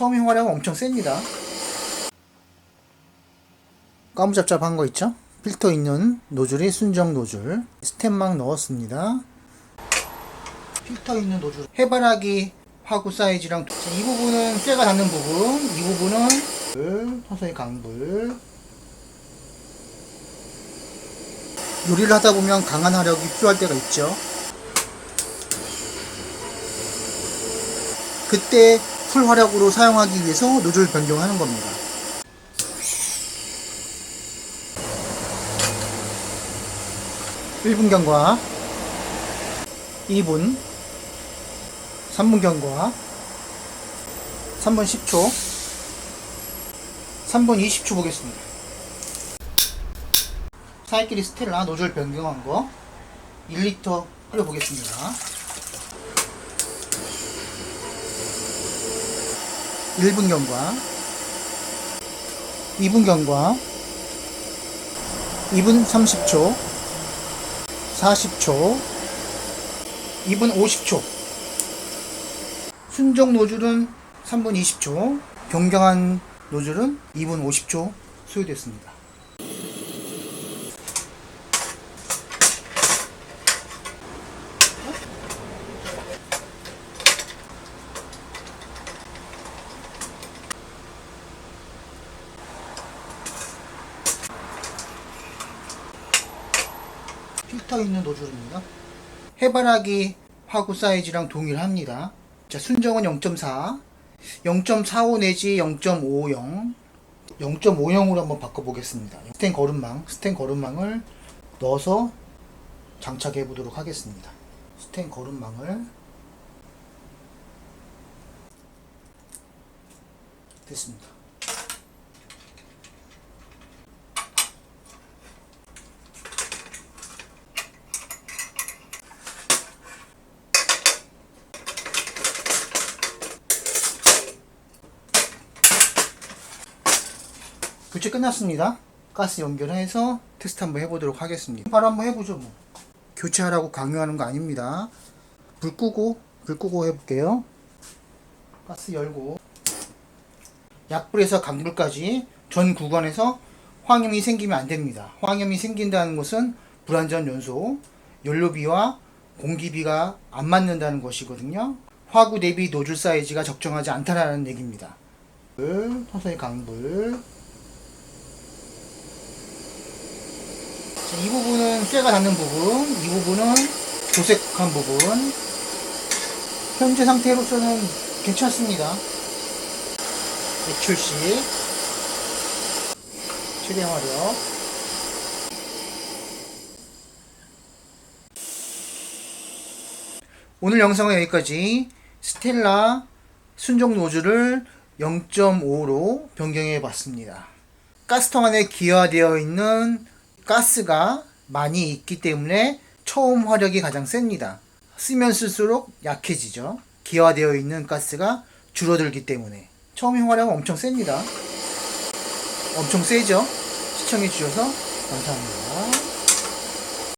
처음에 활약은 엄청 셉니다. 까무잡잡한 거 있죠? 필터 있는 노즐이 순정 노즐 스텝막 넣었습니다. 필터 있는 노즐 해바라기 화구 사이즈랑 자, 이 부분은 쇠가 닿는 부분 이 부분은 불, 서서히 강불 요리를 하다 보면 강한 화력이 필요할 때가 있죠. 그때 풀 화력으로 사용하기 위해서 노즐 변경하는 겁니다. (1분) 경과 (2분) (3분) 경과 (3분) (10초) (3분) (20초) 보겠습니다 사이끼리 스텔라 노즐 변경한 거 1리터 끓여 보겠습니다 1분 경과 2분 경과 2분 30초 40초 2분 50초. 순정 노즐은 3분 20초 변경한 노즐은 2분 50초 소요됐습니다 필터 있는 노즐입니다. 해바라기 화구 사이즈랑 동일합니다. 자, 순정은 0.4, 0.45 내지 0.50, 0.50으로 한번 바꿔보겠습니다. 스텐 거름망, 스텐 거름망을 넣어서 장착해 보도록 하겠습니다. 스텐 거름망을 됐습니다. 교체 끝났습니다. 가스 연결해서 테스트 한번 해보도록 하겠습니다. 바로 한번 해보죠. 뭐. 교체하라고 강요하는 거 아닙니다. 불 끄고 불 끄고 해볼게요. 가스 열고 약불에서 강불까지 전 구간에서 황염이 생기면 안 됩니다. 황염이 생긴다는 것은 불안전 연소, 연료비와 공기비가 안 맞는다는 것이거든요. 화구 대비 노즐 사이즈가 적정하지 않다라는 얘기입니다. 불, 서서히 강불, 이 부분은 쇠가 닿는 부분, 이 부분은 도색한 부분. 현재 상태로서는 괜찮습니다. 매출시, 최대 화력. 오늘 영상은 여기까지 스텔라 순정 노즐을 0.5로 변경해 봤습니다. 가스통 안에 기화되어 있는 가스가 많이 있기 때문에 처음 화력이 가장 셉니다. 쓰면 쓸수록 약해지죠. 기화되어 있는 가스가 줄어들기 때문에 처음에 화력은 엄청 셉니다. 엄청 세죠? 시청해 주셔서 감사합니다.